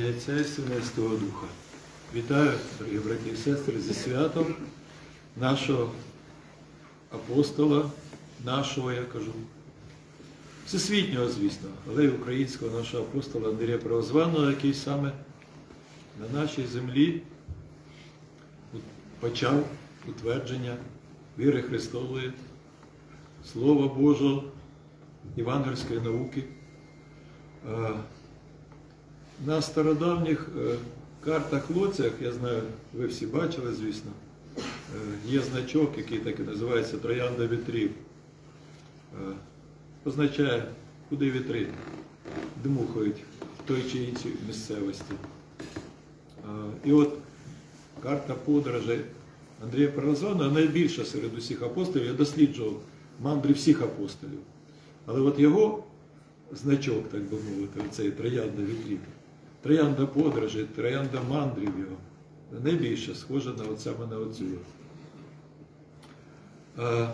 ім'я Отця і Сина і Святого Духа. Вітаю, дорогі браті і сестри, зі святом нашого апостола, нашого, я кажу, всесвітнього, звісно, але й українського нашого апостола Андрія Правозваного, який саме на нашій землі почав утвердження віри Христової, Слова Божого, євангельської науки. На стародавніх е, картах Лоціях, я знаю, ви всі бачили, звісно, е, є значок, який так і називається Троянда вітрів. Е, Означає, куди вітри дмухають в той чи іншій місцевості. І от карта подорожей Андрія Паразона найбільша серед усіх апостолів. Я досліджував мандри всіх апостолів. Але от його значок, так би мовити, цей троянда вітрів, троянда подорожей, троянда мандрів його, найбільше схожа на от саме на оцю. Е,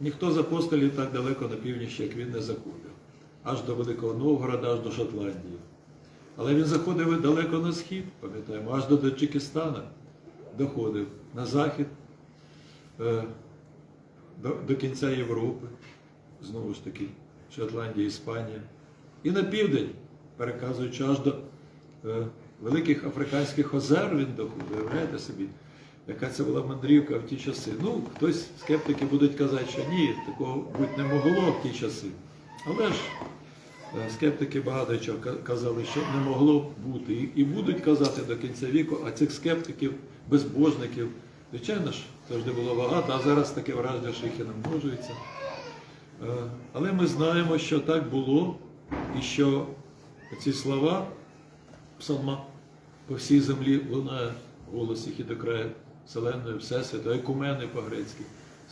ніхто з апостолів так далеко на північ, як він, не заходив. Аж до Великого Новгорода, аж до Шотландії. Але він заходив і далеко на схід, пам'ятаємо, аж до Таджикистана доходив на захід, е, до, до кінця Європи, знову ж таки, Шотландія, Іспанія. І на південь, переказуючи аж до е, великих африканських озер, він доходив. Уявляєте собі, яка це була мандрівка в ті часи. Ну, хтось, скептики будуть казати, що ні, такого бути не могло в ті часи. Але ж Е, Скептики багато чого казали, що не могло бути. І- І будуть казати до кінця віку, а цих скептиків, безбожників, звичайно ж, завжди було багато, а зараз таке враження, що їх і не множується. Е, Але ми знаємо, що так було, і що ці слова псалма по всій землі лунає голос їх і до краю Вселенної, Всесвіту, екумени по-грецьки.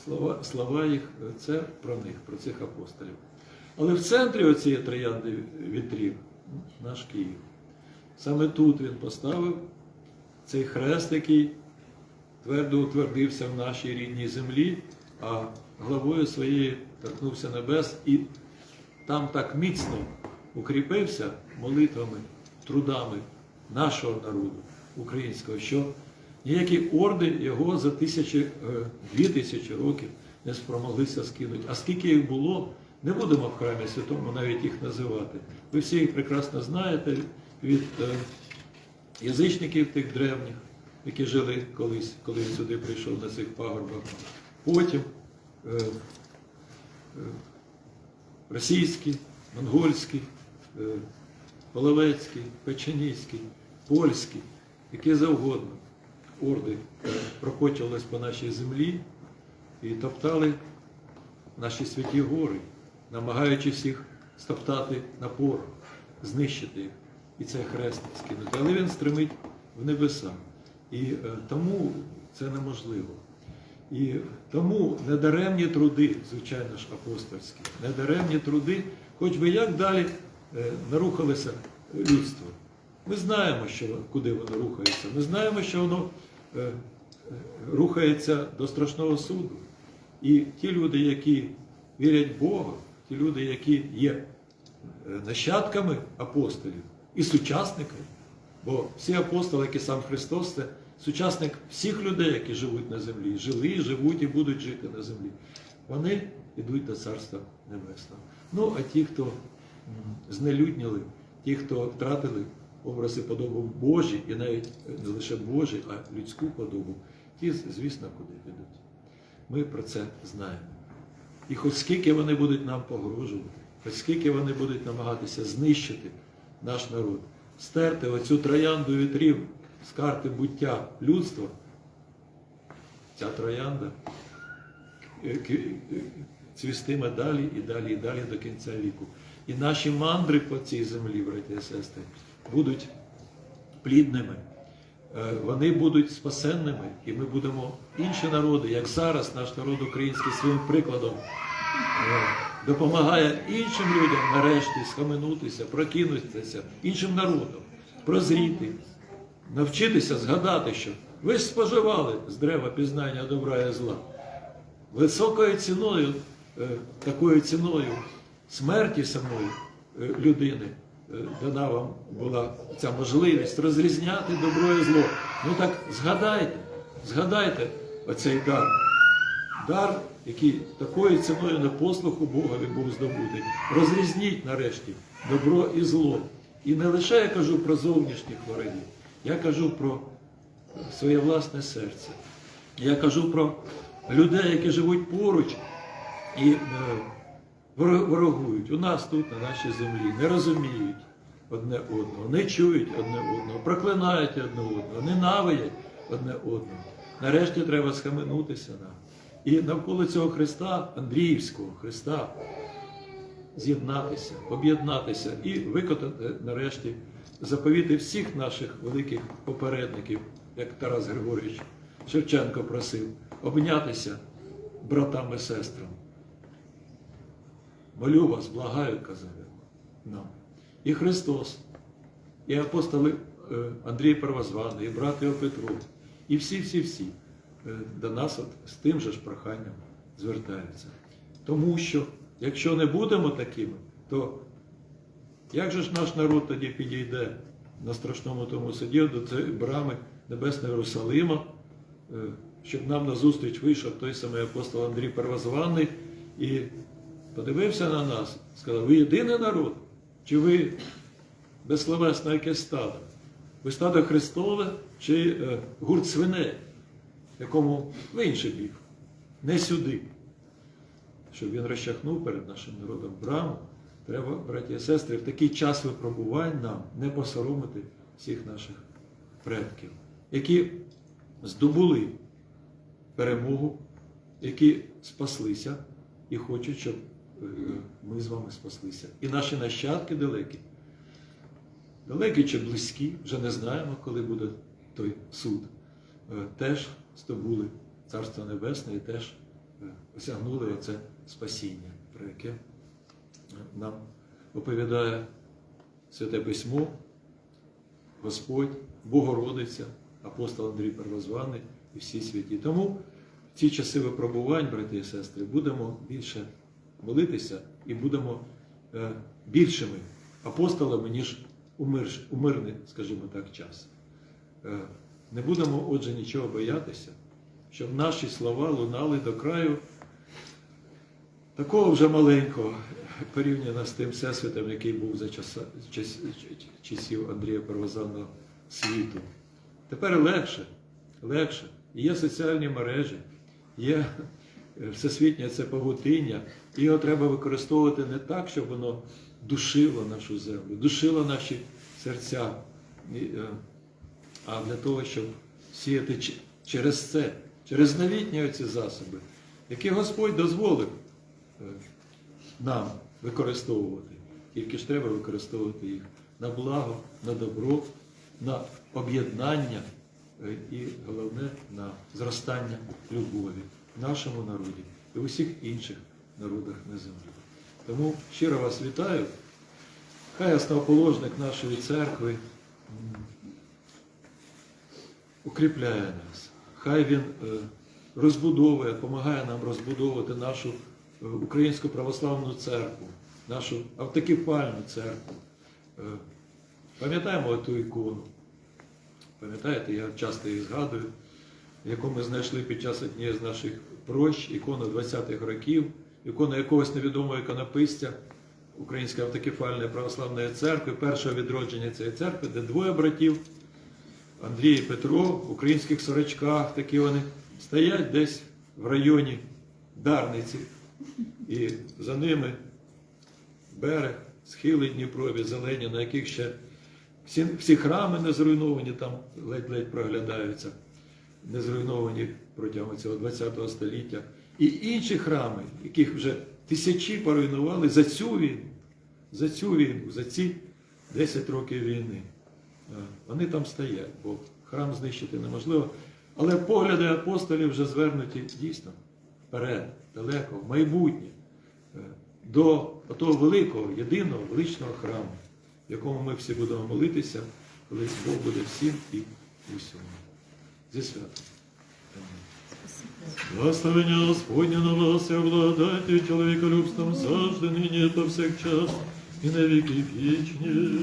Слова, слова їх це про них, про цих апостолів. Але в центрі оцієї троянди вітрів наш Київ. Саме тут він поставив цей хрест, який твердо утвердився в нашій рідній землі, а главою своєю торкнувся небес і там так міцно укріпився молитвами, трудами нашого народу українського, що ніякі орди його за тисячі, е, дві тисячі років не спромоглися скинути. А скільки їх було, не будемо в храмі святому навіть їх називати. Ви всі їх прекрасно знаєте від е, язичників тих древніх, які жили колись, коли він сюди прийшов на цих пагорбах. Потім е, російські, монгольські, е, половецькі, печеніські, польські, які завгодно орди прокочувались по нашій землі і топтали наші святі гори, намагаючись їх стоптати на порох, знищити їх і цей хрест скинути. Але він стримить в небеса. І е, тому це неможливо. І тому недаремні труди, звичайно ж, апостольські, недаремні труди, хоч би як далі нарухалося людство. Ми знаємо, що, куди воно рухається. Ми знаємо, що воно е, е, рухається до страшного суду. І ті люди, які вірять в Бога, ті люди, які є е, нащадками апостолів і сучасниками, бо всі апостоли, як і сам Христос, це сучасник всіх людей, які живуть на землі, жили, живуть і будуть жити на землі. Вони йдуть до Царства Небесного. Ну, а ті, хто знелюдніли, ті, хто втратили образи подобу Божі, і навіть не лише Божі, а людську подобу, ті, звісно, куди підуть. Ми про це знаємо. І хоч скільки вони будуть нам погрожувати, хоч скільки вони будуть намагатися знищити наш народ, стерти оцю троянду вітрів з карти буття людства, ця троянда е, е, цвістиме далі і далі, і далі до кінця віку. І наші мандри по цій землі, браті і сестри, будуть плідними. Е, Вони будуть спасенними, і ми будемо інші народи, як зараз наш народ український своїм прикладом е, допомагає іншим людям нарешті схаменутися, прокинутися, іншим народам, прозріти, навчитися згадати, що ви ж споживали з дерева пізнання добра і зла. Високою ціною, е, такою ціною смерті самої е, людини е, дана вам була ця можливість розрізняти добро і зло. Ну так згадайте, згадайте оцей дар. Дар, який такою ціною на послуху Богові був здобутий. Розрізніть нарешті добро і зло. І не лише я кажу про зовнішніх ворогів, я кажу про своє власне серце. Я кажу про людей, які живуть поруч і е, ворогують у нас тут, на нашій землі, не розуміють одне одного, не чують одне одного, проклинають одне одного, ненавидять одне одного. Нарешті треба схаменутися нам. І навколо цього Христа, Андріївського Христа, з'єднатися, об'єднатися і виконати нарешті заповіти всіх наших великих попередників, як Тарас Григорович Шевченко просив, обнятися братами і сестрами. Молю вас, благаю, казав він нам. І Христос, і апостоли е, Андрій Первозваний, і брат його Петро, і всі-всі-всі е, до нас от з тим же ж проханням звертаються. Тому що, якщо не будемо такими, то як же ж наш народ тоді підійде на страшному тому суді до цієї брами Небесного Єрусалима, е, щоб нам назустріч вийшов той самий апостол Андрій Первозваний і подивився на нас, сказав, ви єдиний народ, чи ви безсловесне якесь стадо? Ви стадо Христове чи е, гурт свиней, якому в інший бік, не сюди. Щоб він розчахнув перед нашим народом браму, треба, браті і сестри, в такий час випробувань нам не посоромити всіх наших предків, які здобули перемогу, які спаслися і хочуть, щоб ми з вами спаслися. І наші нащадки далекі, далекі чи близькі, вже не знаємо, коли буде той суд, е, теж здобули Царство Небесне і теж е, осягнули оце спасіння, про яке е, нам оповідає Святе Письмо, Господь, Богородиця, апостол Андрій Первозваний і всі святі. Тому в ці часи випробувань, брати і сестри, будемо більше молитися і будемо е, більшими апостолами, ніж у, мир, у мирний, скажімо так, час. Е, не будемо, отже, нічого боятися, щоб наші слова лунали до краю такого вже маленького, порівняно з тим всесвітом, який був за часів Андрія Первозанного світу. Тепер легше, легше. Є соціальні мережі, є всесвітнє це павутиння, і його треба використовувати не так, щоб воно душило нашу землю, душило наші серця, е, а для того, щоб сіяти через це, через новітні оці засоби, які Господь дозволив е, нам використовувати. Тільки ж треба використовувати їх на благо, на добро, на об'єднання е, і головне на зростання любові нашому народі і усіх інших народах на землі. Тому щиро вас вітаю. Хай основоположник нашої церкви укріпляє нас. Хай він е, розбудовує, допомагає нам розбудовувати нашу е, українську православну церкву, нашу автокефальну церкву. Е, Пам'ятаємо ту ікону. Пам'ятаєте, я часто її згадую, яку ми знайшли під час однієї з наших прощ, ікону 20-х років, ікону якогось невідомого іконописця Української автокефальної православної церкви, першого відродження цієї церкви, де двоє братів, Андрій і Петро, в українських сорочках, такі вони стоять десь в районі Дарниці. І за ними берег, схили Дніпрові, зелені, на яких ще всі, всі храми не зруйновані, там ледь-ледь проглядаються, не зруйновані протягом цього ХХ століття. І інші храми, яких вже тисячі поруйнували за цю війну, за цю війну, за ці 10 років війни. Е, Вони там стоять, бо храм знищити неможливо. Але погляди апостолів вже звернуті дійсно вперед, далеко, в майбутнє, е, до того великого, єдиного, величного храму, в якому ми всі будемо молитися, коли Бог буде всім і усьому. Зі святом. Благословення Господня на вас і обладайте чоловіколюбством завжди, нині повсякчас, і на віки вічні.